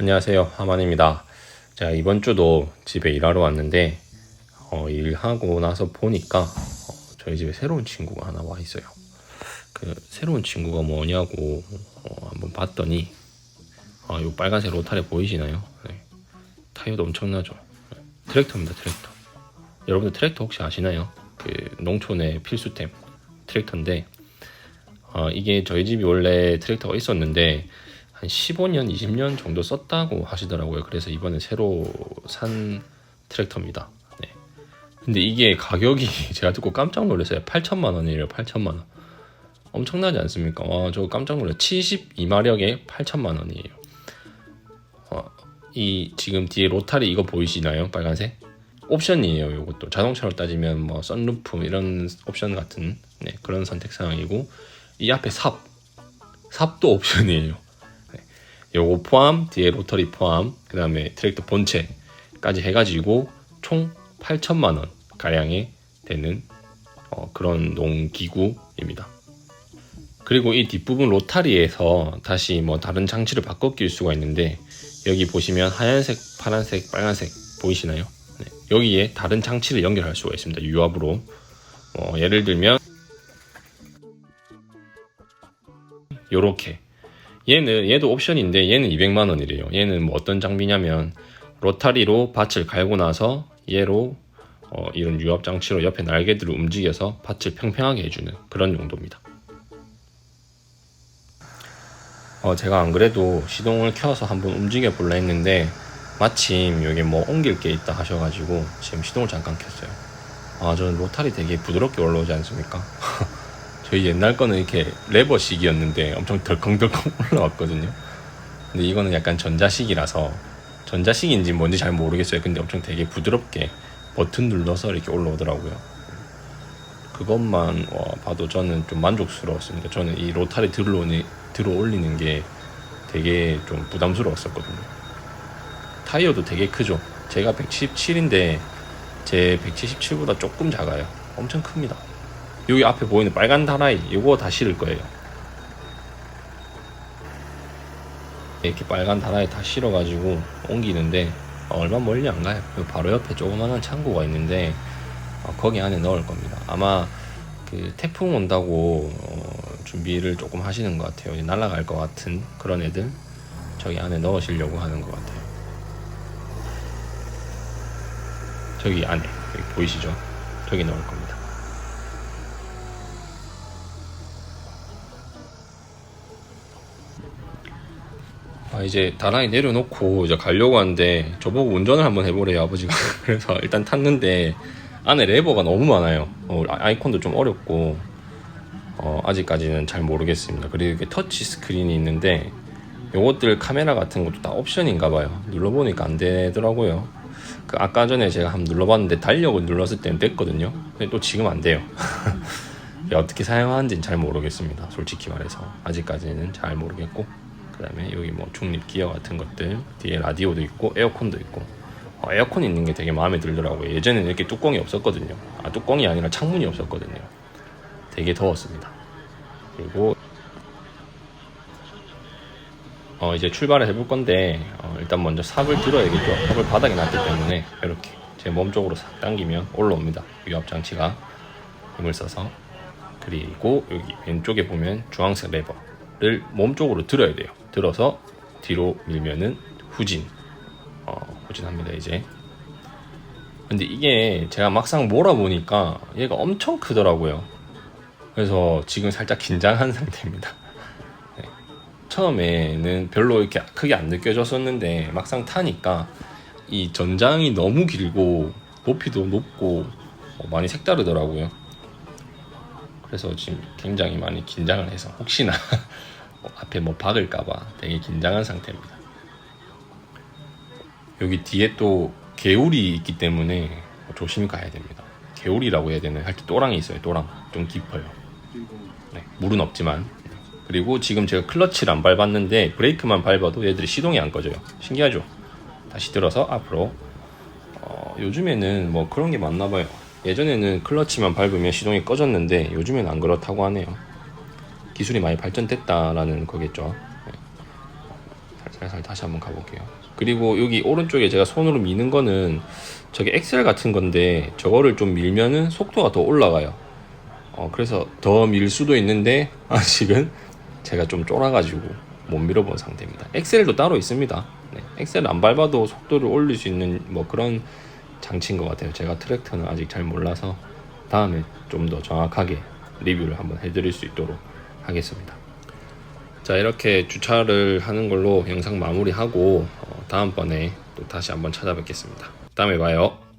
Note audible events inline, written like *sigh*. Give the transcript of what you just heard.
안녕하세요 하만입니다 제가 이번 주도 집에 일하러 왔는데 어, 일하고 나서 보니까 어, 저희 집에 새로운 친구가 하나 와 있어요 그 새로운 친구가 뭐냐고 어, 한번 봤더니 아, 요 빨간색 로타리 보이시나요? 네. 타이어도 엄청나죠 네. 트랙터입니다 트랙터 여러분들 트랙터 혹시 아시나요? 그 농촌의 필수템 트랙터인데 어, 이게 저희 집이 원래 트랙터가 있었는데 한 15년, 20년 정도 썼다고 하시더라고요. 그래서 이번에 새로 산 트랙터입니다. 네. 근데 이게 가격이 *laughs* 제가 듣고 깜짝 놀랐어요. 8천만 원이에요. 8천만 원. 엄청나지 않습니까? 와, 저 깜짝 놀랐어요. 72마력에 8천만 원이에요. 어, 이 지금 뒤에 로타리 이거 보이시나요? 빨간색? 옵션이에요. 이것도 자동차로 따지면 뭐 썬루프 이런 옵션 같은 네, 그런 선택 사항이고 이 앞에 삽 삽도 옵션이에요. 네, 요거 포함 뒤에 로터리 포함 그 다음에 트랙터 본체까지 해가지고 총 8천만 원 가량에 되는 어, 그런 농기구입니다. 그리고 이 뒷부분 로타리에서 다시 뭐 다른 장치를 바꿔 끼울 수가 있는데 여기 보시면 하얀색, 파란색, 빨간색 보이시나요? 네, 여기에 다른 장치를 연결할 수가 있습니다. 유압으로 어, 예를 들면 요렇게 얘는 얘도 옵션인데 얘는 200만 원이래요. 얘는 뭐 어떤 장비냐면 로타리로 밭을 갈고 나서 얘로 어, 이런 유압 장치로 옆에 날개들을 움직여서 밭을 평평하게 해주는 그런 용도입니다. 어, 제가 안 그래도 시동을 켜서 한번 움직여 볼라 했는데 마침 여기 뭐 옮길 게 있다 하셔가지고 지금 시동을 잠깐 켰어요. 아, 저는 로타리 되게 부드럽게 올라오지 않습니까? *laughs* 저희 옛날 거는 이렇게 레버식이었는데 엄청 덜컹덜컹 *laughs* 올라왔거든요. 근데 이거는 약간 전자식이라서 전자식인지 뭔지 잘 모르겠어요. 근데 엄청 되게 부드럽게 버튼 눌러서 이렇게 올라오더라고요. 그것만 와, 봐도 저는 좀 만족스러웠습니다. 저는 이 로타리 들어, 들어 올리는 게 되게 좀 부담스러웠었거든요. 타이어도 되게 크죠. 제가 177인데 제 177보다 조금 작아요. 엄청 큽니다. 여기 앞에 보이는 빨간 다라이 이거 다 실을 거예요. 이렇게 빨간 다라이 다 실어가지고 옮기는데 얼마 멀리 안 가요. 바로 옆에 조그마한 창고가 있는데 어, 거기 안에 넣을 겁니다. 아마 그 태풍 온다고 어, 준비를 조금 하시는 것 같아요. 날아갈 것 같은 그런 애들 저기 안에 넣으시려고 하는 것 같아요. 저기 안에 여기 보이시죠? 저기 넣을 겁니다. 아, 이제 다랑이 내려놓고 이제 가려고 하는데 저보고 운전을 한번 해보래요 아버지가. *laughs* 그래서 일단 탔는데 안에 레버가 너무 많아요. 어, 아이콘도 좀 어렵고 어, 아직까지는 잘 모르겠습니다. 그리고 이렇게 터치 스크린이 있는데 요것들 카메라 같은 것도 다 옵션인가 봐요. 눌러보니까 안 되더라고요. 그 아까 전에 제가 한번 눌러봤는데 달력을 눌렀을 때는 됐거든요. 근데 또 지금 안 돼요. *laughs* 어떻게 사용하는지는 잘 모르겠습니다. 솔직히 말해서. 아직까지는 잘 모르겠고 그 다음에 여기 뭐 중립 기어 같은 것들 뒤에 라디오도 있고 에어컨도 있고. 어, 에어컨 있는 게 되게 마음에 들더라고요. 예전에는 이렇게 뚜껑이 없었거든요. 아 뚜껑이 아니라 창문이 없었거든요. 되게 더웠습니다. 그리고 어 이제 출발을 해볼 건데 어, 일단 먼저 삽을 들어야겠죠. 삽을 바닥에 놨기 때문에 이렇게 제 몸 쪽으로 싹 당기면 올라옵니다. 유압 장치가 힘을 써서. 그리고 여기 왼쪽에 보면 주황색 레버 를 몸 쪽으로 들어야 돼요. 들어서 뒤로 밀면은 후진. 어, 후진합니다 이제. 근데 이게 제가 막상 몰아보니까 얘가 엄청 크더라고요. 그래서 지금 살짝 긴장한 *laughs* 상태입니다. 네. 처음에는 별로 이렇게 크게 안 느껴졌었는데 막상 타니까 이 전장이 너무 길고 높이도 높고 어, 많이 색다르더라고요 그래서 지금 굉장히 많이 긴장을 해서 혹시나 *laughs* 뭐 앞에 뭐 박을까봐 되게 긴장한 상태입니다. 여기 뒤에 또 개울이 있기 때문에 조심히 가야 됩니다. 개울이라고 해야 되나? 할때 또랑이 있어요. 또랑 좀 깊어요. 네, 물은 없지만 그리고 지금 제가 클러치를 안 밟았는데 브레이크만 밟아도 얘들이 시동이 안 꺼져요. 신기하죠? 다시 들어서 앞으로 어, 요즘에는 뭐 그런 게 많나 봐요. 예전에는 클러치만 밟으면 시동이 꺼졌는데 요즘에는 안 그렇다고 하네요. 기술이 많이 발전됐다라는 거겠죠. 네. 살살 다시 한번 가볼게요. 그리고 여기 오른쪽에 제가 손으로 미는 거는 저게 엑셀 같은 건데 저거를 좀 밀면은 속도가 더 올라가요. 어, 그래서 더 밀 수도 있는데 *laughs* 아직은 제가 좀 쫄아가지고 못 밀어본 상태입니다. 엑셀도 따로 있습니다. 네, 엑셀 안 밟아도 속도를 올릴 수 있는 뭐 그런 장치인 것 같아요. 제가 트랙터는 아직 잘 몰라서 다음에 좀 더 정확하게 리뷰를 한번 해드릴 수 있도록 하겠습니다. 자 이렇게 주차를 하는 걸로 영상 마무리하고 어, 다음번에 또 다시 한번 찾아뵙겠습니다. 다음에 봐요.